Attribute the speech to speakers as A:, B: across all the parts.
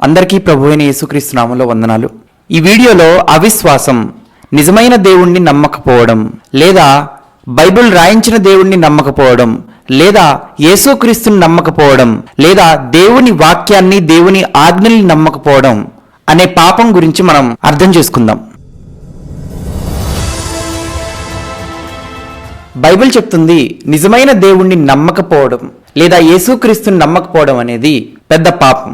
A: అందరికీ ప్రభు అయిన యేసుక్రీస్తు నామంలో వందనాలు. ఈ వీడియోలో అవిశ్వాసం నిజమైన దేవుణ్ణి నమ్మకపోవడం లేదా బైబిల్ రాయించిన దేవుణ్ణి నమ్మకపోవడం లేదా యేసుక్రీస్తుని నమ్మకపోవడం లేదా దేవుని వాక్యాన్ని దేవుని ఆజ్ఞల్ని నమ్మకపోవడం అనే పాపం గురించి మనం అర్థం చేసుకుందాం. బైబిల్ చెప్తుంది నిజమైన దేవుణ్ణి నమ్మకపోవడం లేదా యేసుక్రీస్తుని నమ్మకపోవడం అనేది పెద్ద పాపం.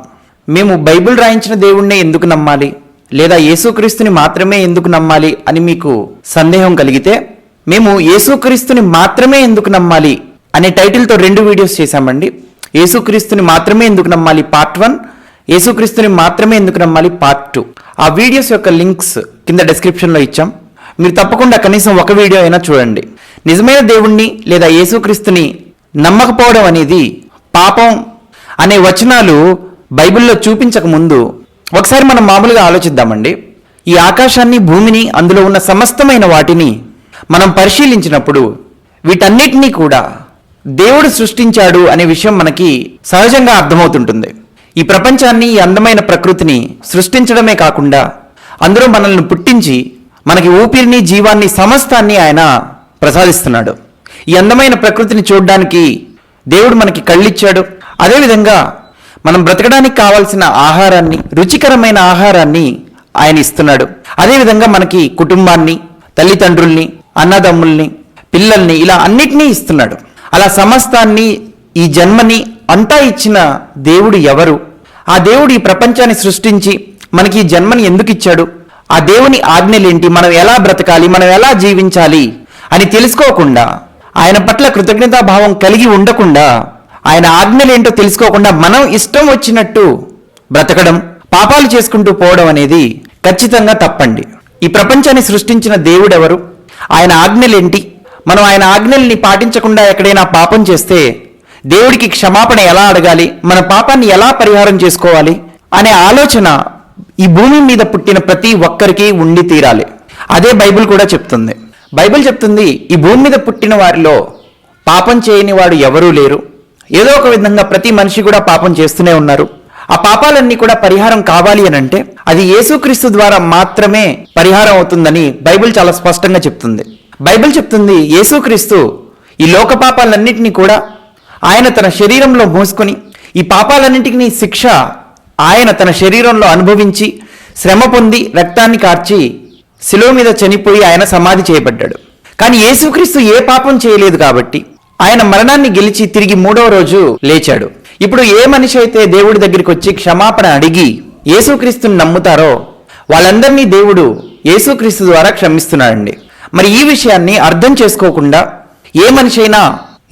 A: మేము బైబిల్ రాయించిన దేవుణ్ణే ఎందుకు నమ్మాలి? లేదా యేసుక్రీస్తుని మాత్రమే ఎందుకు నమ్మాలి అని మీకు సందేహం కలిగితే మేము యేసుక్రీస్తుని మాత్రమే ఎందుకు నమ్మాలి అనే టైటిల్తో రెండు వీడియోస్ చేశామండి. యేసుక్రీస్తుని మాత్రమే ఎందుకు నమ్మాలి పార్ట్ వన్ యేసుక్రీస్తుని మాత్రమే ఎందుకు నమ్మాలి పార్ట్ టూ. ఆ వీడియోస్ యొక్క లింక్స్ కింద డిస్క్రిప్షన్లో ఇచ్చాం. మీరు తప్పకుండా కనీసం ఒక వీడియో అయినా చూడండి. నిజమైన దేవుణ్ణి లేదా యేసుక్రీస్తుని నమ్మకపోవడం అనేది పాపం అనే వచనాలు బైబిల్లో చూపించక ముందు ఒకసారి మనం మామూలుగా ఆలోచిద్దామండి. ఈ ఆకాశాన్ని భూమిని అందులో ఉన్న సమస్తమైన వాటిని మనం పరిశీలించినప్పుడు వీటన్నిటినీ కూడా దేవుడు సృష్టించాడు అనే విషయం మనకి సహజంగా అర్థమవుతుంటుంది. ఈ ప్రపంచాన్ని ఈ అందమైన ప్రకృతిని సృష్టించడమే కాకుండా అందులో మనల్ని పుట్టించి మనకి ఊపిరిని జీవాన్ని సమస్తాన్ని ఆయన ప్రసాదిస్తున్నాడు. ఈ అందమైన ప్రకృతిని చూడడానికి దేవుడు మనకి కళ్ళిచ్చాడు. అదేవిధంగా మనం బ్రతకడానికి కావాల్సిన ఆహారాన్ని రుచికరమైన ఆహారాన్ని ఆయన ఇస్తున్నాడు. అదేవిధంగా మనకి కుటుంబాన్ని తల్లిదండ్రుల్ని అన్నదమ్ముల్ని పిల్లల్ని ఇలా అన్నిటినీ ఇస్తున్నాడు. అలా సమస్తాన్ని ఈ జన్మని అంతా ఇచ్చిన దేవుడు ఎవరు? ఆ దేవుడు ఈ ప్రపంచాన్ని సృష్టించి మనకి ఈ జన్మని ఎందుకు ఇచ్చాడు? ఆ దేవుని ఆజ్ఞలేంటి? మనం ఎలా బ్రతకాలి? మనం ఎలా జీవించాలి? అని తెలుసుకోకుండా ఆయన పట్ల కృతజ్ఞతాభావం కలిగి ఉండకుండా ఆయన ఆజ్ఞలు ఏంటో తెలుసుకోకుండా మనం ఇష్టం వచ్చినట్టు బ్రతకడం పాపాలు చేసుకుంటూ పోవడం అనేది ఖచ్చితంగా తప్పండి. ఈ ప్రపంచాన్ని సృష్టించిన దేవుడెవరు? ఆయన ఆజ్ఞలేంటి? మనం ఆయన ఆజ్ఞల్ని పాటించకుండా ఎక్కడైనా పాపం చేస్తే దేవుడికి క్షమాపణ ఎలా అడగాలి? మన పాపాన్ని ఎలా పరిహారం చేసుకోవాలి? అనే ఆలోచన ఈ భూమి మీద పుట్టిన ప్రతి ఒక్కరికి ఉండి తీరాలి. అదే బైబిల్ కూడా చెప్తుంది. బైబిల్ చెప్తుంది ఈ భూమి మీద పుట్టిన వారిలో పాపం చేయని వాడు ఎవరూ లేరు. ఏదో ఒక విధంగా ప్రతి మనిషి కూడా పాపం చేస్తూనే ఉన్నారు. ఆ పాపాలన్నీ కూడా పరిహారం కావాలి అని అంటే అది యేసుక్రీస్తు ద్వారా మాత్రమే పరిహారం అవుతుందని బైబిల్ చాలా స్పష్టంగా చెప్తుంది. బైబిల్ చెప్తుంది యేసుక్రీస్తు ఈ లోక పాపాలన్నింటినీ కూడా ఆయన తన శరీరంలో మోసుకొని ఈ పాపాలన్నింటినీ శిక్ష ఆయన తన శరీరంలో అనుభవించి శ్రమ పొంది రక్తాన్ని కార్చి శిలువ మీద చనిపోయి ఆయన సమాధి చేయబడ్డాడు. కానీ యేసుక్రీస్తు ఏ పాపం చేయలేదు కాబట్టి ఆయన మరణాన్ని గెలిచి తిరిగి మూడవ రోజు లేచాడు. ఇప్పుడు ఏ మనిషి అయితే దేవుడి దగ్గరికి వచ్చి క్షమాపణ అడిగి యేసుక్రీస్తుని నమ్ముతారో వాళ్ళందరినీ దేవుడు యేసుక్రీస్తు ద్వారా క్షమిస్తున్నాడండి. మరి ఈ విషయాన్ని అర్థం చేసుకోకుండా ఏ మనిషి అయినా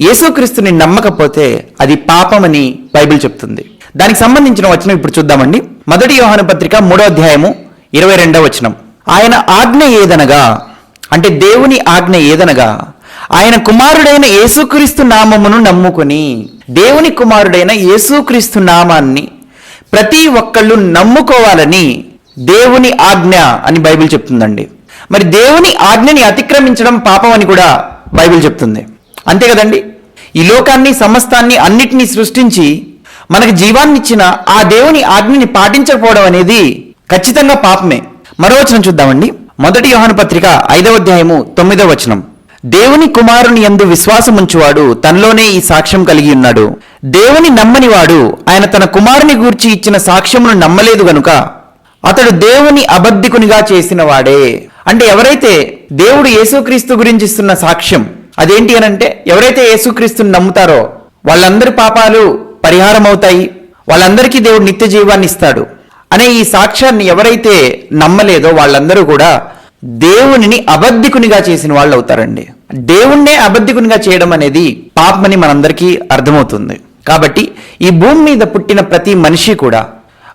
A: యేసుక్రీస్తుని నమ్మకపోతే అది పాపమని బైబిల్ చెప్తుంది. దానికి సంబంధించిన వచనం ఇప్పుడు చూద్దామండి. మొదటి యోహాను పత్రిక మూడో అధ్యాయము ఇరవై రెండవ వచనం. ఆయన ఆజ్ఞ ఏదనగా అంటే దేవుని ఆజ్ఞ ఏదనగా ఆయన కుమారుడైన యేసుక్రీస్తు నామమును నమ్ముకుని దేవుని కుమారుడైన యేసుక్రీస్తు నామాన్ని ప్రతి ఒక్కళ్ళు నమ్ముకోవాలని దేవుని ఆజ్ఞ అని బైబిల్ చెప్తుందండి. మరి దేవుని ఆజ్ఞని అతిక్రమించడం పాపం అని కూడా బైబిల్ చెప్తుంది. అంతే కదండి? ఈ లోకాన్ని సమస్తాన్ని అన్నిటినీ సృష్టించి మనకు జీవాన్ని ఇచ్చిన ఆ దేవుని ఆజ్ఞని పాటించకపోవడం అనేది ఖచ్చితంగా పాపమే. మరో వచనం చూద్దామండి. మొదటి యోహాను పత్రిక ఐదవ అధ్యాయము తొమ్మిదవ వచనం. దేవుని కుమారుని ఎందు విశ్వాసముంచువాడు తనలోనే ఈ సాక్ష్యం కలిగి ఉన్నాడు. దేవుని నమ్మనివాడు ఆయన తన కుమారుని గూర్చి ఇచ్చిన సాక్ష్యమును నమ్మలేదు గనుక అతడు దేవుని అబద్ధికునిగా చేసిన వాడే. అంటే ఎవరైతే దేవుడు యేసుక్రీస్తు గురించి ఇస్తున్న సాక్ష్యం అదేంటి అనంటే ఎవరైతే యేసుక్రీస్తుని నమ్ముతారో వాళ్ళందరి పాపాలు పరిహారం అవుతాయి వాళ్ళందరికీ దేవుడు నిత్య జీవాన్ని ఇస్తాడు. అనే ఈ సాక్ష్యాన్ని ఎవరైతే నమ్మలేదో వాళ్ళందరూ కూడా దేవునిని అబద్ధికునిగా చేసిన వాళ్ళు అవుతారండి. దేవుణ్ణే అబద్ధికునిగా చేయడం అనేది పాపమని మనందరికీ అర్థమవుతుంది. కాబట్టి ఈ భూమి మీద పుట్టిన ప్రతి మనిషి కూడా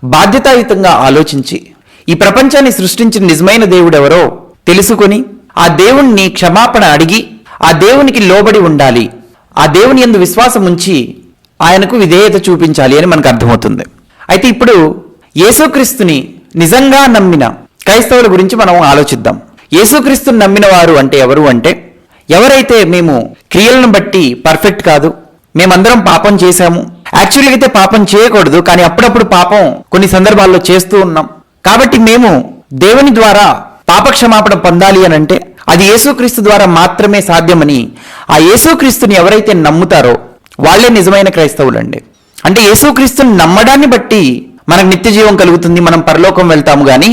A: బాధ్యతాయుతంగా ఆలోచించి ఈ ప్రపంచాన్ని సృష్టించిన నిజమైన దేవుడెవరో తెలుసుకొని ఆ దేవుణ్ణి క్షమాపణ అడిగి ఆ దేవునికి లోబడి ఉండాలి ఆ దేవుని ఎందు విశ్వాసం ఉంచి ఆయనకు విధేయత చూపించాలి అని మనకు అర్థమవుతుంది. అయితే ఇప్పుడు యేసుక్రీస్తుని నిజంగా నమ్మిన క్రైస్తవుల గురించి మనం ఆలోచిద్దాం. యేసుక్రీస్తుని నమ్మిన వారు అంటే ఎవరు అంటే ఎవరైతే మేము క్రియలను బట్టి పర్ఫెక్ట్ కాదు మేమందరం పాపం చేశాము. యాక్చువల్గా అయితే పాపం చేయకూడదు కానీ అప్పుడప్పుడు పాపం కొన్ని సందర్భాల్లో చేస్తూ ఉన్నాం. కాబట్టి మేము దేవుని ద్వారా పాపక్షమాపణ పొందాలి అని అంటే అది యేసుక్రీస్తు ద్వారా మాత్రమే సాధ్యమని ఆ యేసుక్రీస్తుని ఎవరైతే నమ్ముతారో వాళ్ళే నిజమైన క్రైస్తవులండి. అంటే యేసుక్రీస్తుని నమ్మడాన్ని బట్టి మనకు నిత్య జీవం కలుగుతుంది మనం పరలోకం వెళ్తాము కానీ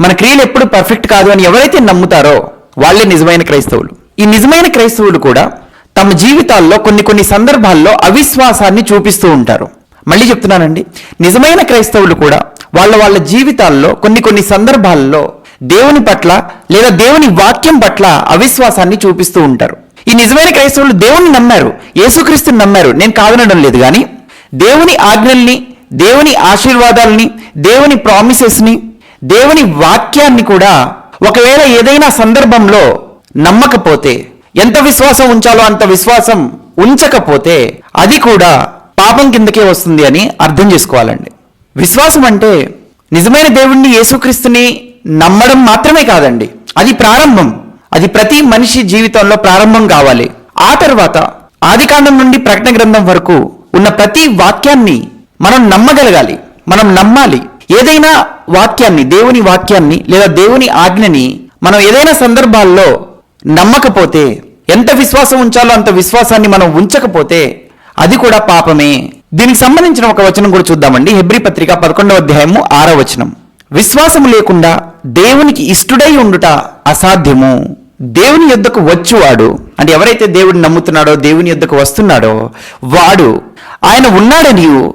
A: మన క్రియలు ఎప్పుడు పర్ఫెక్ట్ కాదు అని ఎవరైతే నమ్ముతారో వాళ్ళే నిజమైన క్రైస్తవులు. ఈ నిజమైన క్రైస్తవులు కూడా తమ జీవితాల్లో కొన్ని కొన్ని సందర్భాల్లో అవిశ్వాసాన్ని చూపిస్తూ ఉంటారు. మళ్ళీ చెప్తున్నానండి. నిజమైన క్రైస్తవులు కూడా వాళ్ళ వాళ్ళ జీవితాల్లో కొన్ని కొన్ని సందర్భాల్లో దేవుని పట్ల లేదా దేవుని వాక్యం పట్ల అవిశ్వాసాన్ని చూపిస్తూ ఉంటారు. ఈ నిజమైన క్రైస్తవులు దేవుని నమ్మారు యేసుక్రీస్తుని నమ్మారు. నేను కాదనడం లేదు కానీ దేవుని ఆజ్ఞల్ని దేవుని ఆశీర్వాదాలని దేవుని ప్రామిసెస్ని దేవుని వాక్యాన్ని కూడా ఒకవేళ ఏదైనా సందర్భంలో నమ్మకపోతే ఎంత విశ్వాసం ఉంచాలో అంత విశ్వాసం ఉంచకపోతే అది కూడా పాపం కిందకే వస్తుంది అని అర్థం చేసుకోవాలండి. విశ్వాసం అంటే నిజమైన దేవుణ్ణి యేసుక్రీస్తుని నమ్మడం మాత్రమే కాదండి. అది ప్రారంభం. అది ప్రతి మనిషి జీవితంలో ప్రారంభం కావాలి. ఆ తర్వాత ఆదికాండం నుండి ప్రకటన గ్రంథం వరకు ఉన్న ప్రతి వాక్యాన్ని మనం నమ్మగలగాలి. మనం నమ్మాలి. ఏదైనా వాక్యాన్ని దేవుని వాక్యాన్ని లేదా దేవుని ఆజ్ఞని మనం ఏదైనా సందర్భాల్లో నమ్మకపోతే ఎంత విశ్వాసం ఉంచాలో అంత విశ్వాసాన్ని మనం ఉంచకపోతే అది కూడా పాపమే. దీనికి సంబంధించిన ఒక వచనం కూడా చూద్దామండి. హెబ్రి పత్రిక పదకొండవ అధ్యాయము ఆరో వచనం. విశ్వాసము లేకుండా దేవునికి ఇష్టుడై ఉండుట అసాధ్యము. దేవుని యొద్దకు వచ్చువాడు అంటే ఎవరైతే దేవుడిని నమ్ముతున్నాడో దేవుని యొద్దకు వస్తున్నాడో వాడు ఆయన ఉన్నాడనియు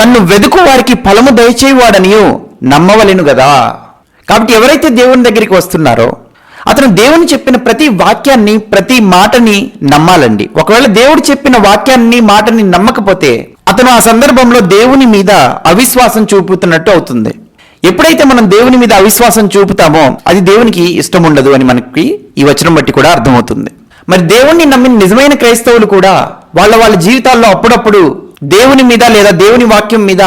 A: తన్ను వెదుకు వారికి ఫలము దయచేవాడనియు నమ్మవలెను గదా. కాబట్టి ఎవరైతే దేవుని దగ్గరికి వస్తున్నారో అతను దేవుని చెప్పిన ప్రతి వాక్యాన్ని ప్రతి మాటని నమ్మాలండి. ఒకవేళ దేవుడు చెప్పిన వాక్యాన్ని మాటని నమ్మకపోతే అతను ఆ సందర్భంలో దేవుని మీద అవిశ్వాసం చూపుతున్నట్టు అవుతుంది. ఎప్పుడైతే మనం దేవుని మీద అవిశ్వాసం చూపుతామో అది దేవునికి ఇష్టం ఉండదు అని మనకి ఈ వచనం బట్టి కూడా అర్థమవుతుంది. మరి దేవుణ్ణి నమ్మిన నిజమైన క్రైస్తవులు కూడా వాళ్ళ వాళ్ళ జీవితాల్లో అప్పుడప్పుడు దేవుని మీద లేదా దేవుని వాక్యం మీద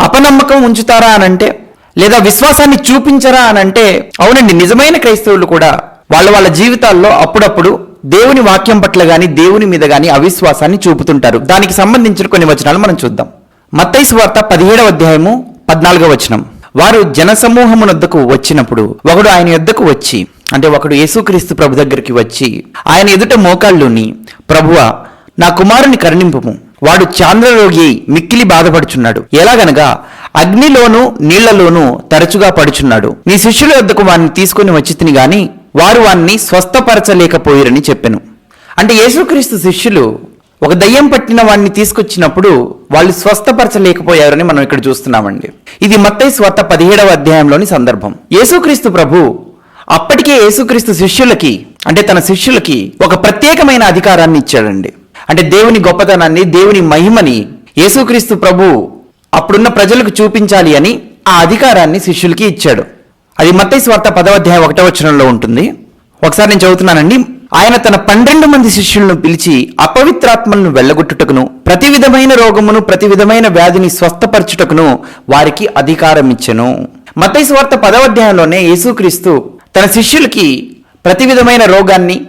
A: అపనమ్మకం ఉంచుతారా అనంటే లేదా విశ్వాసాన్ని చూపించరా అనంటే అవునండి నిజమైన క్రైస్తవులు కూడా వాళ్ళ వాళ్ళ జీవితాల్లో అప్పుడప్పుడు దేవుని వాక్యం పట్ల గాని దేవుని మీద గాని అవిశ్వాసాన్ని చూపుతుంటారు. దానికి సంబంధించిన కొన్ని వచనాలు మనం చూద్దాం. మత్తైసు వార్త పదిహేడవ అధ్యాయము పద్నాలుగవ వచనం. వారు జనసమూహమునొద్దకు వచ్చినప్పుడు ఒకడు ఆయన యొద్దకు వచ్చి అంటే ఒకడు యేసుక్రీస్తు ప్రభు దగ్గరికి వచ్చి ఆయన ఎదుట మోకాళ్ళుని ప్రభువ నా కుమారుని కరుణింపము. వాడు చాంద్రరోగి మిక్కిలి బాధపడుచున్నాడు. ఎలాగనగా అగ్నిలోను నీళ్ళలోనూ తరచుగా పడుచున్నాడు. నీ శిష్యుల వద్దకు వాణ్ణి తీసుకుని వచ్చితిని గాని వారు వాణ్ణి స్వస్థపరచలేకపోయిరని చెప్పెను. అంటే యేసుక్రీస్తు శిష్యులు ఒక దయ్యం పట్టిన వాడిని తీసుకొచ్చినప్పుడు వాళ్ళు స్వస్థపరచలేకపోయారని మనం ఇక్కడ చూస్తున్నామండి. ఇది మత్తై స్వత పదిహేడవ అధ్యాయంలోని సందర్భం. యేసుక్రీస్తు ప్రభు అప్పటికే యేసుక్రీస్తు శిష్యులకి అంటే తన శిష్యులకి ఒక ప్రత్యేకమైన అధికారాన్ని ఇచ్చాడండి. అంటే దేవుని గొప్పతనాన్ని దేవుని మహిమని యేసుక్రీస్తు ప్రభు అప్పుడున్న ప్రజలకు చూపించాలి అని ఆ అధికారాన్ని శిష్యులకి ఇచ్చాడు. అది మత్తయి స్వార్థ పదవ అధ్యాయం ఒకటో వచనంలో ఉంటుంది. ఒకసారి నేను చదువుతున్నానండి. ఆయన తన పన్నెండు మంది శిష్యులను పిలిచి అపవిత్రాత్మలను వెళ్ళగొట్టుటకును ప్రతి విధమైన రోగమును ప్రతి విధమైన వ్యాధిని స్వస్థపరచుటకును వారికి అధికారం ఇచ్చెను. మత్తయి స్వార్త పదవ అధ్యాయంలోనే యేసుక్రీస్తు తన శిష్యులకి ప్రతి విధమైన రోగాన్ని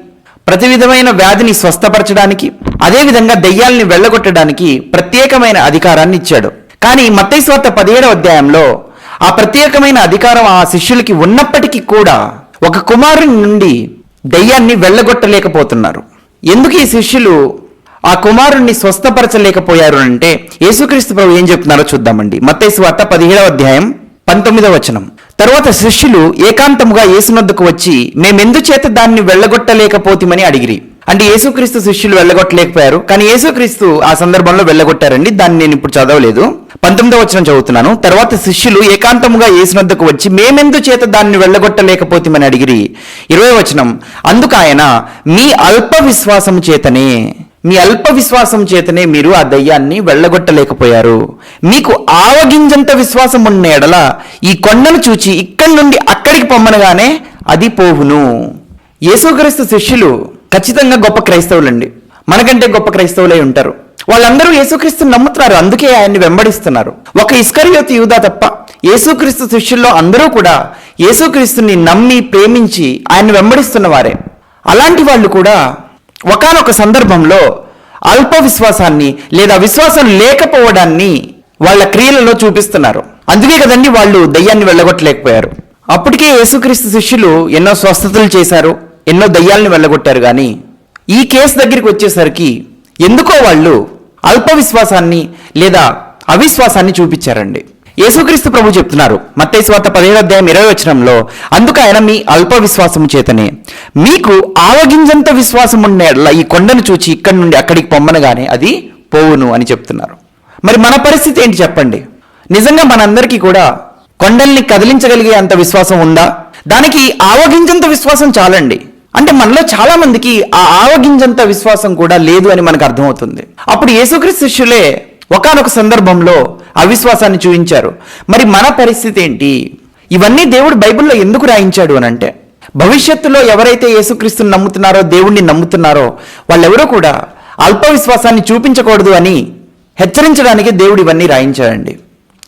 A: ప్రతి విధమైన వ్యాధిని స్వస్థపరచడానికి అదేవిధంగా దెయ్యాల్ని వెళ్ళగొట్టడానికి ప్రత్యేకమైన అధికారాన్ని ఇచ్చాడు. కానీ మత్తైస్వార్త పదిహేడవ అధ్యాయంలో ఆ ప్రత్యేకమైన అధికారం ఆ శిష్యులకి ఉన్నప్పటికీ కూడా ఒక కుమారుని నుండి దయ్యాన్ని వెళ్ళగొట్టలేకపోతున్నారు. ఎందుకు ఈ శిష్యులు ఆ కుమారుణ్ణి స్వస్థపరచలేకపోయారు అంటే యేసుక్రీస్తు ప్రభు ఏం చెప్తున్నారో చూద్దామండి. మత్తయి వార్త పదిహేడవ అధ్యాయం పంతొమ్మిదవ వచనం. తరువాత శిష్యులు ఏకాంతముగా యేసునొద్దకు వచ్చి మేమెందుచేత దాన్ని వెళ్ళగొట్టలేకపోతిమని అడిగిరి. అంటే యేసుక్రీస్తు శిష్యులు వెళ్ళగొట్టలేకపోయారు. కానీ యేసుక్రీస్తు ఆ సందర్భంలో వెళ్ళగొట్టారండి. దాన్ని నేను ఇప్పుడు చదవలేదు. పంతొమ్మిదవ వచనం చదువుతున్నాను. తర్వాత శిష్యులు ఏకాంతముగా యేసునొద్దకు వచ్చి మేమెందు చేత దాన్ని వెళ్ళగొట్టలేకపోతిమని అడిగిరి. ఇరవై వచనం. అందుకు ఆయన మీ అల్ప విశ్వాసము చేతనే మీ అల్ప విశ్వాసం చేతనే మీరు ఆ దయ్యాన్ని వెళ్ళగొట్టలేకపోయారు. మీకు ఆవగింజంత విశ్వాసం ఉన్న ఎడల ఈ కొండను చూచి ఇక్కడి నుండి అక్కడికి పొమ్మనగానే అది పోవును. యేసుక్రీస్తు శిష్యులు ఖచ్చితంగా గొప్ప క్రైస్తవులండి. మనకంటే గొప్ప క్రైస్తవులై ఉంటారు. వాళ్ళందరూ యేసుక్రీస్తుని నమ్ముతున్నారు. అందుకే ఆయన్ని వెంబడిస్తున్నారు. ఒక ఇస్కరియోతి యూదా తప్ప యేసుక్రీస్తు శిష్యుల్లో అందరూ కూడా యేసుక్రీస్తుని నమ్మి ప్రేమించి ఆయన్ని వెంబడిస్తున్న వారే. అలాంటి వాళ్ళు కూడా ఒకానొక సందర్భంలో అల్ప విశ్వాసాన్ని లేదా విశ్వాసం లేకపోవడాన్ని వాళ్ళ క్రియలలో చూపిస్తున్నారు. అందుకే కదండి వాళ్ళు దయ్యాన్ని వెళ్ళగొట్టలేకపోయారు. అప్పటికే యేసుక్రీస్తు శిష్యులు ఎన్నో స్వస్థతలు చేశారు ఎన్నో దయ్యాలను వెళ్ళగొట్టారు కానీ ఈ కేసు దగ్గరికి వచ్చేసరికి ఎందుకో వాళ్ళు అల్ప విశ్వాసాన్ని లేదా అవిశ్వాసాన్ని చూపించారండి. యేసుక్రీస్తు ప్రభు చెప్తున్నారు. మత్తయి స్వార్త పదిహేడు అధ్యాయం ఇరవై వచనంలో అందుకు ఆయన మీ అల్ప విశ్వాసము చేతనే మీకు ఆవగింజంత విశ్వాసం ఉండేలా ఈ కొండను చూచి ఇక్కడి నుండి అక్కడికి పొమ్మనగానే అది పోవును అని చెప్తున్నారు. మరి మన పరిస్థితి ఏంటి చెప్పండి? నిజంగా మనందరికీ కూడా కొండల్ని కదిలించగలిగే అంత విశ్వాసం ఉందా? దానికి ఆవగింజంత విశ్వాసం చాలండి. అంటే మనలో చాలా మందికి ఆ ఆవగింజంత విశ్వాసం కూడా లేదు అని మనకు అర్థమవుతుంది. అప్పుడు యేసుక్రీస్తు శిష్యులే ఒకానొక సందర్భంలో అవిశ్వాసాన్ని చూపించారు. మరి మన పరిస్థితి ఏంటి? ఇవన్నీ దేవుడు బైబిల్లో ఎందుకు రాయించాడు అని అంటే భవిష్యత్తులో ఎవరైతే యేసుక్రీస్తుని నమ్ముతున్నారో దేవుణ్ణి నమ్ముతున్నారో వాళ్ళెవరూ కూడా అల్ప విశ్వాసాన్ని చూపించకూడదు అని హెచ్చరించడానికి దేవుడు ఇవన్నీ రాయించాడండి.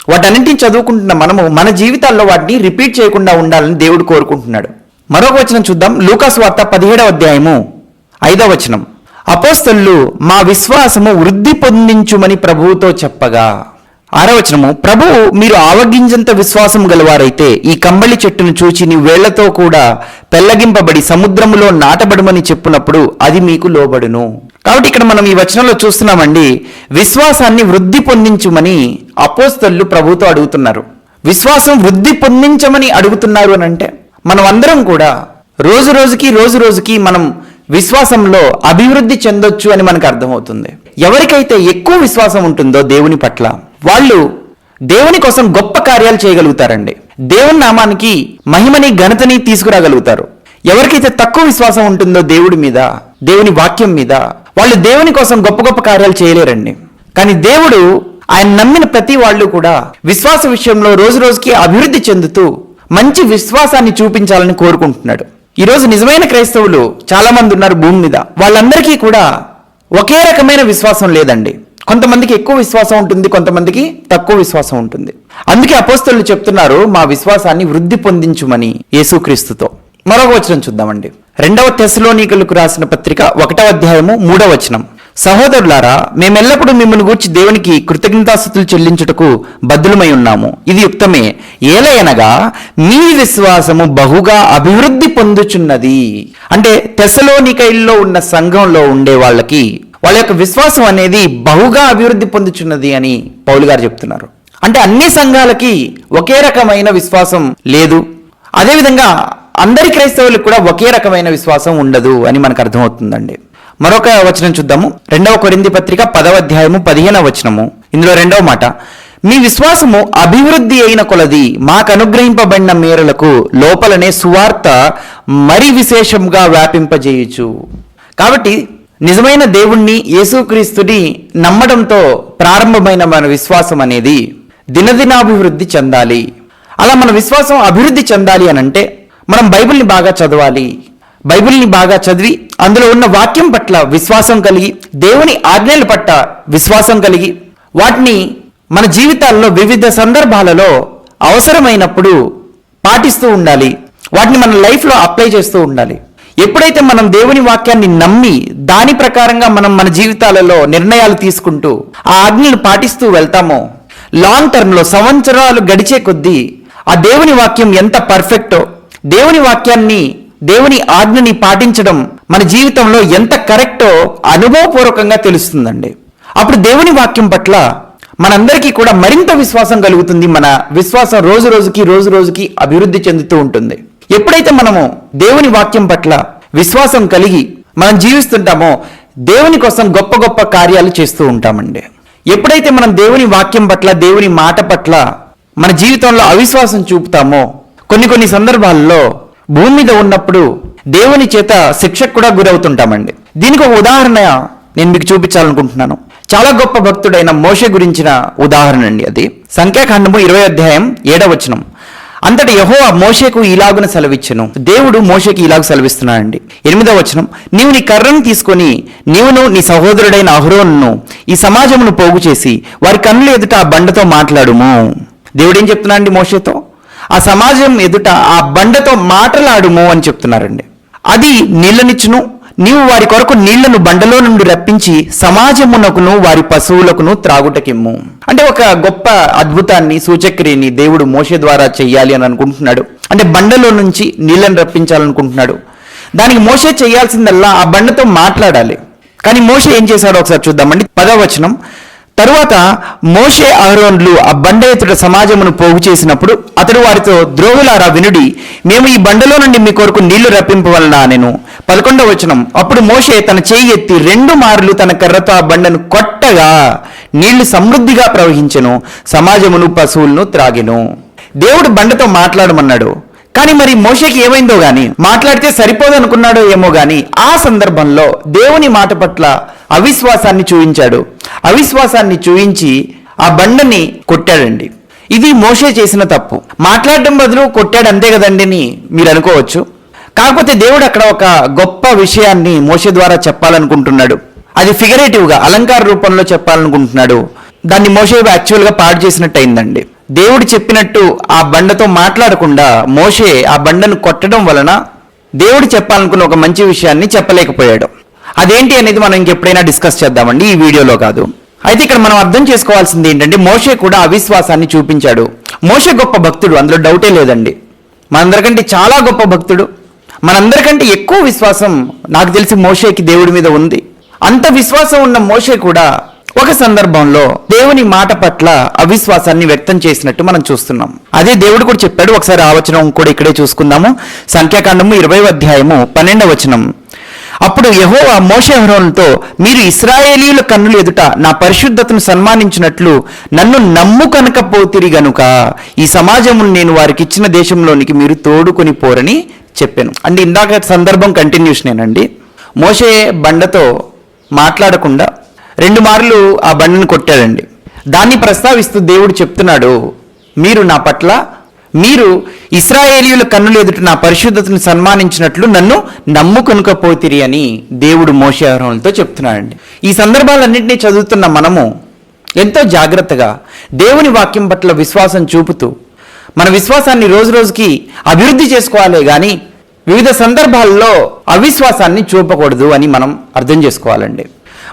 A: వాటన్నింటిని చదువుకుంటున్న మనము మన జీవితాల్లో వాటిని రిపీట్ చేయకుండా ఉండాలని దేవుడు కోరుకుంటున్నాడు. మరొక వచనం చూద్దాం. లూకాస్ వార్త పదిహేడవ అధ్యాయము ఐదవ వచనం. అపోస్తళ్ళు మా విశ్వాసము వృద్ధి పొందించుమని ప్రభువుతో చెప్పగా ఆరవచనము ప్రభువు ప్రభు మీరు ఆవగింజంత విశ్వాసం గలవారైతే ఈ కంబళి చెట్టును చూచి నీ వేళ్ళతో కూడా పెళ్ళగింపబడి సముద్రములో నాటబడమని చెప్పునప్పుడు అది మీకు లోబడును. కాబట్టి ఇక్కడ మనం ఈ వచనంలో చూస్తున్నామండి విశ్వాసాన్ని వృద్ధి పొందించుమని అపోస్తలు ప్రభుతో అడుగుతున్నారు. విశ్వాసం వృద్ధి పొందించమని అడుగుతున్నారు అని అంటే మనం అందరం కూడా రోజు రోజుకి రోజు రోజుకి మనం విశ్వాసంలో అభివృద్ధి చెందొచ్చు అని మనకు అర్థమవుతుంది. ఎవరికైతే ఎక్కువ విశ్వాసం ఉంటుందో దేవుని పట్ల వాళ్ళు దేవుని కోసం గొప్ప కార్యాలు చేయగలుగుతారండి. దేవుని నామానికి మహిమని ఘనతని తీసుకురాగలుగుతారు. ఎవరికైతే తక్కువ విశ్వాసం ఉంటుందో దేవుడి మీద దేవుని వాక్యం మీద వాళ్ళు దేవుని కోసం గొప్ప గొప్ప కార్యాలు చేయలేరండి. కానీ దేవుడు ఆయన నమ్మిన ప్రతి వాళ్ళు కూడా విశ్వాస విషయంలో రోజు రోజుకి అభివృద్ధి చెందుతూ మంచి విశ్వాసాన్ని చూపించాలని కోరుకుంటున్నాడు. ఈరోజు నిజమైన క్రైస్తవులు చాలా మంది ఉన్నారు భూమి మీద. వాళ్ళందరికీ కూడా ఒకే రకమైన విశ్వాసం లేదండి. కొంతమందికి ఎక్కువ విశ్వాసం ఉంటుంది కొంతమందికి తక్కువ విశ్వాసం ఉంటుంది. అందుకే అపోస్తలు చెప్తున్నారు మా విశ్వాసాన్ని వృద్ధి పొందించుమని యేసుక్రీస్తుతో. మరొక వచనం చూద్దామండి. రెండవ తెశలోనికలకు రాసిన పత్రిక ఒకటవ అధ్యాయము మూడవ వచనం. సహోదరులారా మేమెల్లప్పుడూ మిమ్మల్ని గూర్చి దేవునికి కృతజ్ఞతాస్థుతులు చెల్లించుటకు బద్దులమై ఉన్నాము. ఇది యుక్తమే. ఏలయనగా మీ విశ్వాసము బహుగా అభివృద్ధి పొందుచున్నది. అంటే తెసలోనికైల్లో ఉన్న సంఘంలో ఉండే వాళ్ళకి వాళ్ళ యొక్క విశ్వాసం అనేది బహుగా అభివృద్ధి పొందుచున్నది అని పౌలు గారు చెప్తున్నారు. అంటే అన్ని సంఘాలకి ఒకే రకమైన విశ్వాసం లేదు. అదేవిధంగా అందరి క్రైస్తవులకు కూడా ఒకే రకమైన విశ్వాసం ఉండదు అని మనకు అర్థమవుతుందండి. మరొక వచనం చూద్దాము. రెండవ కొరింది పత్రిక పదవ అధ్యాయము పదిహేనవ వచనము. ఇందులో రెండవ మాట. మీ విశ్వాసము అభివృద్ధి అయిన కొలది మాకు అనుగ్రహింపబడిన మేరలకు లోపలనే సువార్త మరి విశేషంగా వ్యాపింపజేయచ్చు కాబట్టి నిజమైన దేవుణ్ణి యేసుక్రీస్తుని నమ్మడంతో ప్రారంభమైన మన విశ్వాసం అనేది దినదినాభివృద్ధి చెందాలి. అలా మన విశ్వాసం అభివృద్ధి చెందాలి అని అంటే మనం బైబిల్ని బాగా చదవాలి. బైబిల్ని బాగా చదివి అందులో ఉన్న వాక్యం పట్ల విశ్వాసం కలిగి దేవుని ఆజ్ఞల పట్ల విశ్వాసం కలిగి వాటిని మన జీవితాల్లో వివిధ సందర్భాలలో అవసరమైనప్పుడు పాటిస్తూ ఉండాలి. వాటిని మన లైఫ్లో అప్లై చేస్తూ ఉండాలి. ఎప్పుడైతే మనం దేవుని వాక్యాన్ని నమ్మి దాని ప్రకారంగా మనం మన జీవితాలలో నిర్ణయాలు తీసుకుంటూ ఆ ఆజ్ఞలు పాటిస్తూ వెళ్తామో లాంగ్ టర్మ్లో సంవత్సరాలు గడిచే కొద్దీ ఆ దేవుని వాక్యం ఎంత పర్ఫెక్టో దేవుని వాక్యాన్ని దేవుని ఆజ్ఞని పాటించడం మన జీవితంలో ఎంత కరెక్టో అనుభవపూర్వకంగా తెలుస్తుందండి. అప్పుడు దేవుని వాక్యం పట్ల మనందరికీ కూడా మరింత విశ్వాసం కలుగుతుంది మన విశ్వాసం రోజు రోజుకి రోజు రోజుకి అభివృద్ధి చెందుతూ ఉంటుంది. ఎప్పుడైతే మనము దేవుని వాక్యం పట్ల విశ్వాసం కలిగి మనం జీవిస్తుంటామో దేవుని కోసం గొప్ప గొప్ప కార్యాలు చేస్తూ ఉంటామండి. ఎప్పుడైతే మనం దేవుని వాక్యం పట్ల దేవుని మాట పట్ల మన జీవితంలో అవిశ్వాసం చూపుతామో కొన్ని కొన్ని సందర్భాల్లో భూమి మీద ఉన్నప్పుడు దేవుని చేత శిక్షకు కూడా గురవుతుంటామండి. దీనికి ఒక ఉదాహరణ నేను మీకు చూపించాలనుకుంటున్నాను. చాలా గొప్ప భక్తుడైన మోషే గురించిన ఉదాహరణ అండి అది. సంఖ్యాకాండము ఇరవై అధ్యాయం ఏడవచనం అంతటి ఆ మోషేకు ఇలాగున సెలవిచ్చను. దేవుడు మోషేకి ఇలాగ సెలవిస్తున్నాడండి. ఎనిమిదవ వచనం నీవు నీ కర్రను తీసుకొని నీవును నీ సహోదరుడైన అహరోను ఈ సమాజమును పోగు చేసి వారి కన్నులు ఎదుట ఆ బండతో మాట్లాడుము. దేవుడు ఏం చెప్తున్నాడండి మోషేతో? ఆ సమాజం ఎదుట ఆ బండతో మాట్లాడుము అని చెప్తున్నారండి. అది నీళ్ళనిచ్చును నీవు వారి కొరకు నీళ్ళను బండలో నుండి రప్పించి సమాజమునకును వారి పశువులకును త్రాగుటకిమ్ము. అంటే ఒక గొప్ప అద్భుతాన్ని సూచక్రియని దేవుడు మోష ద్వారా చెయ్యాలి అని అనుకుంటున్నాడు. అంటే బండలో నుంచి నీళ్ళను రప్పించాలనుకుంటున్నాడు. దానికి మోష చేయాల్సిందల్లా ఆ బండతో మాట్లాడాలి. కానీ మోష ఏం చేశాడో ఒకసారి చూద్దామండి. పదవచనం. తరువాత మోషే అహరోన్లు ఆ బండ ఎత్తుడ సమాజమును పోగు చేసినప్పుడు అతడు వారితో ద్రోహులారా వినుడి మేము ఈ బండలో నుండి మీ కొరకు నీళ్ళు రప్పింపవలనా నేను? పదకొండవ వచనం అప్పుడు మోషే తన చేయి ఎత్తి రెండు మార్లు తన కర్రతో ఆ బండను కొట్టగా నీళ్ళు సమృద్ధిగా ప్రవహించెను సమాజమును పశువులను త్రాగెను. దేవుడు బండతో మాట్లాడమన్నాడు కానీ మరి మోషేకి ఏమైందో గాని మాట్లాడితే సరిపోదు అనుకున్నాడో ఏమో గాని ఆ సందర్భంలో దేవుని మాట పట్ల అవిశ్వాసాన్ని చూపించాడు. అవిశ్వాసాన్ని చూయించి ఆ బండని కొట్టాడండి. ఇది మోషే చేసిన తప్పు. మాట్లాడడం బదులు కొట్టాడు అంతే కదండి అని మీరు అనుకోవచ్చు. కాకపోతే దేవుడు అక్కడ ఒక గొప్ప విషయాన్ని మోషే ద్వారా చెప్పాలనుకుంటున్నాడు. అది ఫిగరేటివ్గా అలంకార రూపంలో చెప్పాలనుకుంటున్నాడు. దాన్ని మోషే యాక్చువల్గా పాడు చేసినట్టు అయిందండి. దేవుడు చెప్పినట్టు ఆ బండతో మాట్లాడకుండా మోషే ఆ బండను కొట్టడం వలన దేవుడు చెప్పాలనుకున్న ఒక మంచి విషయాన్ని చెప్పలేకపోయాడు. అదేంటి అనేది మనం ఇంకెప్పుడైనా డిస్కస్ చేద్దామండి ఈ వీడియోలో కాదు. అయితే ఇక్కడ మనం అర్థం చేసుకోవాల్సింది ఏంటంటే మోషే కూడా అవిశ్వాసాన్ని చూపించాడు. మోషే గొప్ప భక్తుడు అందులో డౌటే లేదండి. మనందరికంటే చాలా గొప్ప భక్తుడు. మనందరికంటే ఎక్కువ విశ్వాసం నాకు తెలిసి మోషేకి దేవుడి మీద ఉంది. అంత విశ్వాసం ఉన్న మోషే కూడా ఒక సందర్భంలో దేవుని మాట పట్ల అవిశ్వాసాన్ని వ్యక్తం చేసినట్టు మనం చూస్తున్నాం. అదే దేవుడు కూడా చెప్పాడు ఒకసారి ఆ వచనం కూడా ఇక్కడే చూసుకుందాము. సంఖ్యాకాండము ఇరవై అధ్యాయము పన్నెండవ వచనం. అప్పుడు యెహోవా మోషే హరోన్తో మీరు ఇస్రాయేలీయుల కన్నులు ఎదుట నా పరిశుద్ధతను సన్మానించినట్లు నన్ను నమ్ము కనకపోతిరి గనుక ఈ సమాజమును నేను వారికి ఇచ్చిన దేశంలోనికి మీరు తోడుకొని పోరని చెప్పాను. అంటే ఇందాక సందర్భం కంటిన్యూస్ నేనండి. మోషే బండతో మాట్లాడకుండా రెండు మార్లు ఆ బండను కొట్టాడండి. దాన్ని ప్రస్తావిస్తూ దేవుడు చెప్తున్నాడు మీరు నా పట్ల మీరు ఇస్రాయేలీయుల కన్నులు ఎదుట నా పరిశుద్ధతను సన్మానించినట్లు నన్ను నమ్ముకొనుకపోతిరి అని దేవుడు మోషే చెప్తున్నాడండి. ఈ సందర్భాలన్నింటినీ చదువుతున్న మనము ఎంతో జాగ్రత్తగా దేవుని వాక్యం పట్ల విశ్వాసం చూపుతూ మన విశ్వాసాన్ని రోజు రోజుకి అభివృద్ధి చేసుకోవాలే కానీ వివిధ సందర్భాల్లో అవిశ్వాసాన్ని చూపకూడదు అని మనం అర్థం చేసుకోవాలండి.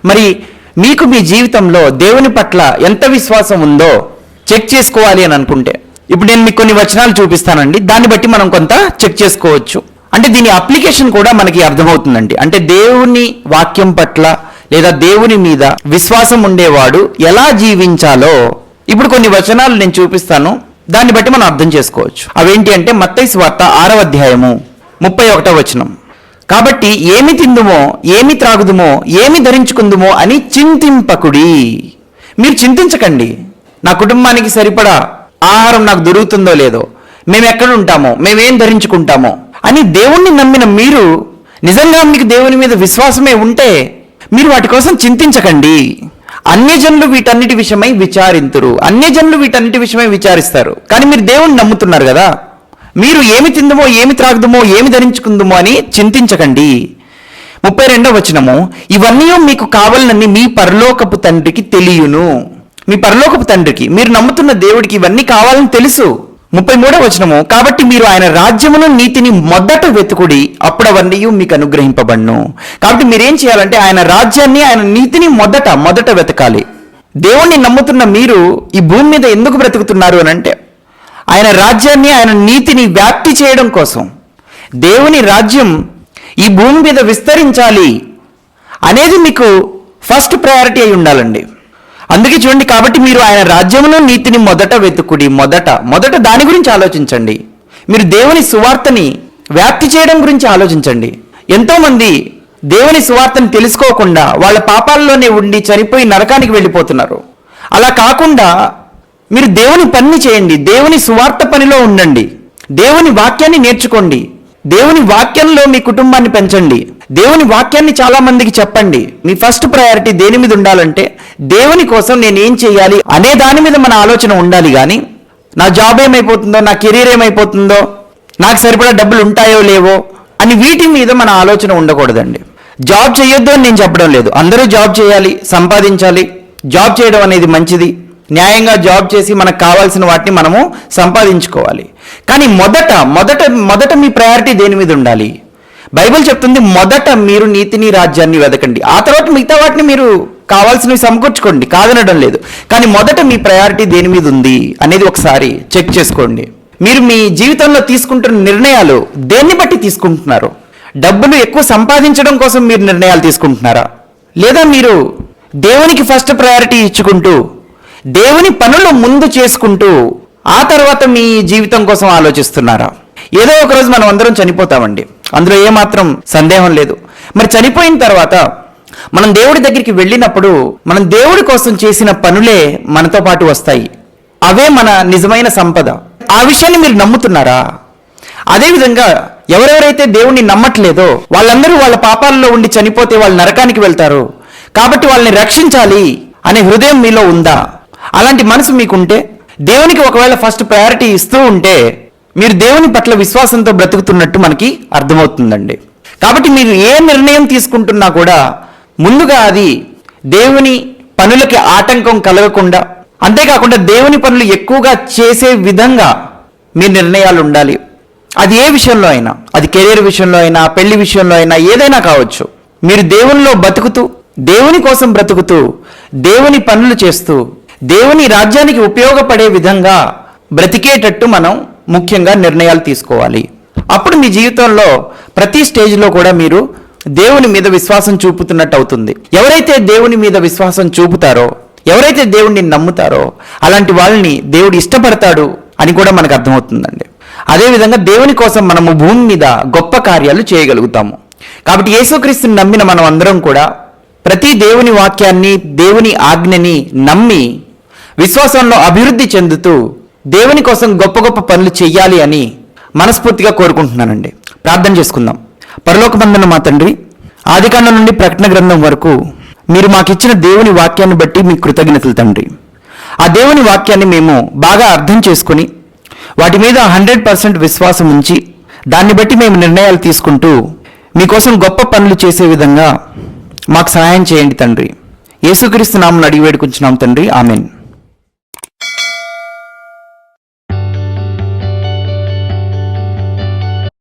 A: మరి మీకు మీ జీవితంలో దేవుని పట్ల ఎంత విశ్వాసం ఉందో చెక్ చేసుకోవాలి అని అనుకుంటే ఇప్పుడు నేను మీకు కొన్ని వచనాలు చూపిస్తానండి. దాన్ని బట్టి మనం కొంత చెక్ చేసుకోవచ్చు. అంటే దీని అప్లికేషన్ కూడా మనకి అర్థమవుతుందండి. అంటే దేవుని వాక్యం పట్ల లేదా దేవుని మీద విశ్వాసం ఉండేవాడు ఎలా జీవించాలో ఇప్పుడు కొన్ని వచనాలు నేను చూపిస్తాను. దాన్ని బట్టి మనం అర్థం చేసుకోవచ్చు. అవేంటి అంటే మత్తైస్ వార్త ఆరవ అధ్యాయము ముప్పై ఒకటో వచనం. కాబట్టి ఏమి తిందుమో ఏమి త్రాగుదుమో ఏమి ధరించుకుందుమో అని చింతింపకుడి. మీరు చింతించకండి. నా కుటుంబానికి సరిపడా ఆహారం నాకు దొరుకుతుందో లేదో మేము ఎక్కడ ఉంటామో మేమేం ధరించుకుంటామో అని దేవుణ్ణి నమ్మిన మీరు నిజంగా మీకు దేవుని మీద విశ్వాసమే ఉంటే మీరు వాటి కోసం చింతించకండి. అన్యజనులు వీటన్నిటి విషయమై విచారింతురు. అన్యజనులు వీటన్నిటి విషయమై విచారిస్తారు. కానీ మీరు దేవుణ్ణి నమ్ముతున్నారు కదా? మీరు ఏమి తిందుమో ఏమి త్రాగుదుమో ఏమి ధరించుకుందుమో అని చింతించకండి. ముప్పై రెండవ వచనము ఇవన్నీ మీకు కావాలనని మీ పరలోకపు తండ్రికి తెలియను. మీ పరలోకపు తండ్రికి. మీరు నమ్ముతున్న దేవుడికి ఇవన్నీ కావాలని తెలుసు. ముప్పై మూడవ వచనము కాబట్టి మీరు ఆయన రాజ్యమును నీతిని మొదట వెతుకుడి అప్పుడు అవన్నీ మీకు అనుగ్రహింపబడును. కాబట్టి మీరేం చేయాలంటే ఆయన రాజ్యాన్ని ఆయన నీతిని మొదట మొదట వెతకాలి. దేవుణ్ణి నమ్ముతున్న మీరు ఈ భూమి మీద ఎందుకు బ్రతుకుతున్నారు అని అంటే ఆయన రాజ్యాన్ని ఆయన నీతిని వ్యాప్తి చేయడం కోసం. దేవుని రాజ్యం ఈ భూమి మీద విస్తరించాలి అనేది మీకు ఫస్ట్ ప్రయారిటీ అయి ఉండాలండి. అందుకే చూడండి కాబట్టి మీరు ఆయన రాజ్యమును నీతిని మొదట వెతుకుడి. మొదట మొదట దాని గురించి ఆలోచించండి. మీరు దేవుని సువార్తని వ్యాప్తి చేయడం గురించి ఆలోచించండి. ఎంతోమంది దేవుని సువార్తను తెలుసుకోకుండా వాళ్ళ పాపాల్లోనే ఉండి చనిపోయి నరకానికి వెళ్ళిపోతున్నారు. అలా కాకుండా మీరు దేవుని పని చేయండి. దేవుని సువార్త పనిలో ఉండండి. దేవుని వాక్యాన్ని నేర్చుకోండి. దేవుని వాక్యంలో మీ కుటుంబాన్ని పెంచండి. దేవుని వాక్యాన్ని చాలా మందికి చెప్పండి. మీ ఫస్ట్ ప్రయారిటీ దేని మీద ఉండాలంటే దేవుని కోసం నేను ఏం చేయాలి అనే దాని మీద మన ఆలోచన ఉండాలి కానీ నా జాబ్ ఏమైపోతుందో నా కెరీర్ ఏమైపోతుందో నాకు సరిపడా డబ్బులు ఉంటాయో లేవో అని వీటి మీద మన ఆలోచన ఉండకూడదండి. జాబ్ చేయొద్దు అని నేను చెప్పడం లేదు. అందరూ జాబ్ చేయాలి సంపాదించాలి. జాబ్ చేయడం అనేది మంచిది. న్యాయంగా జాబ్ చేసి మనకు కావాల్సిన వాటిని మనము సంపాదించుకోవాలి. కానీ మొదట మొదట మొదట మీ ప్రయారిటీ దేని మీద ఉండాలి? బైబిల్ చెప్తుంది మొదట మీరు నీతిని రాజ్యాన్ని వెదకండి. ఆ తర్వాత మిగతా వాటిని మీరు కావాల్సినవి సమకూర్చుకోండి. కాదనడం లేదు. కానీ మొదట మీ ప్రయారిటీ దేని మీద ఉంది అనేది ఒకసారి చెక్ చేసుకోండి. మీరు మీ జీవితంలో తీసుకుంటున్న నిర్ణయాలు దేన్ని బట్టి తీసుకుంటున్నారు? డబ్బులు ఎక్కువ సంపాదించడం కోసం మీరు నిర్ణయాలు తీసుకుంటున్నారా? లేదా మీరు దేవునికి ఫస్ట్ ప్రయారిటీ ఇచ్చుకుంటూ దేవుని పనులు ముందు చేసుకుంటూ ఆ తర్వాత మీ జీవితం కోసం ఆలోచిస్తున్నారా? ఏదో ఒక రోజు మనం అందరం చనిపోతామండి. అందులో ఏమాత్రం సందేహం లేదు. మరి చనిపోయిన తర్వాత మనం దేవుడి దగ్గరికి వెళ్ళినప్పుడు మనం దేవుడి కోసం చేసిన పనులే మనతో పాటు వస్తాయి. అవే మన నిజమైన సంపద. ఆ విషయాన్ని మీరు నమ్ముతున్నారా? అదేవిధంగా ఎవరెవరైతే దేవుణ్ణి నమ్మట్లేదో వాళ్ళందరూ వాళ్ళ పాపాల్లో ఉండి చనిపోతే వాళ్ళు నరకానికి వెళ్తారు. కాబట్టి వాళ్ళని రక్షించాలి అనే హృదయం మీలో ఉందా? అలాంటి మనసు మీకుంటే దేవునికి ఒకవేళ ఫస్ట్ ప్రయారిటీ ఇస్తూ ఉంటే మీరు దేవుని పట్ల విశ్వాసంతో బ్రతుకుతున్నట్టు మనకి అర్థమవుతుందండి. కాబట్టి మీరు ఏ నిర్ణయం తీసుకుంటున్నా కూడా ముందుగా అది దేవుని పనులకి ఆటంకం కలగకుండా అంతేకాకుండా దేవుని పనులు ఎక్కువగా చేసే విధంగా మీ నిర్ణయాలు ఉండాలి. అది ఏ విషయంలో అయినా అది కెరీర్ విషయంలో అయినా పెళ్ళి విషయంలో అయినా ఏదైనా కావచ్చు. మీరు దేవునిలో బతుకుతూ దేవుని కోసం బ్రతుకుతూ దేవుని పనులు చేస్తూ దేవుని రాజ్యానికి ఉపయోగపడే విధంగా బ్రతికేటట్టు మనం ముఖ్యంగా నిర్ణయాలు తీసుకోవాలి. అప్పుడు మీ జీవితంలో ప్రతి స్టేజ్లో కూడా మీరు దేవుని మీద విశ్వాసం చూపుతున్నట్టు అవుతుంది ఎవరైతే దేవుని మీద విశ్వాసం చూపుతారో ఎవరైతే దేవుణ్ణి నమ్ముతారో అలాంటి వాళ్ళని దేవుడు ఇష్టపడతాడు అని కూడా మనకు అర్థమవుతుందండి. అదేవిధంగా దేవుని కోసం మనము భూమి మీద గొప్ప కార్యాలు చేయగలుగుతాము. కాబట్టి యేసుక్రీస్తుని నమ్మిన మనం అందరం కూడా ప్రతి దేవుని వాక్యాన్ని దేవుని ఆజ్ఞని నమ్మి విశ్వాసంలో అభివృద్ధి చెందుతూ దేవుని కోసం గొప్ప గొప్ప పనులు చెయ్యాలి అని మనస్ఫూర్తిగా కోరుకుంటున్నానండి. ప్రార్థన చేసుకుందాం. పరలోకబంధన మా తండ్రి ఆదికాండం నుండి ప్రకటన గ్రంథం వరకు మీరు మాకిచ్చిన దేవుని వాక్యాన్ని బట్టి మీ కృతజ్ఞతలు తండ్రి. ఆ దేవుని వాక్యాన్ని మేము బాగా అర్థం చేసుకుని వాటి మీద హండ్రెడ్ పర్సెంట్ విశ్వాసం ఉంచి దాన్ని బట్టి మేము నిర్ణయాలు తీసుకుంటూ మీకోసం గొప్ప పనులు చేసే విధంగా మాకు సహాయం చేయండి తండ్రి. యేసుక్రీస్తు నామను అడిగి వేడుకుంటున్నాం తండ్రి. ఆమెన్.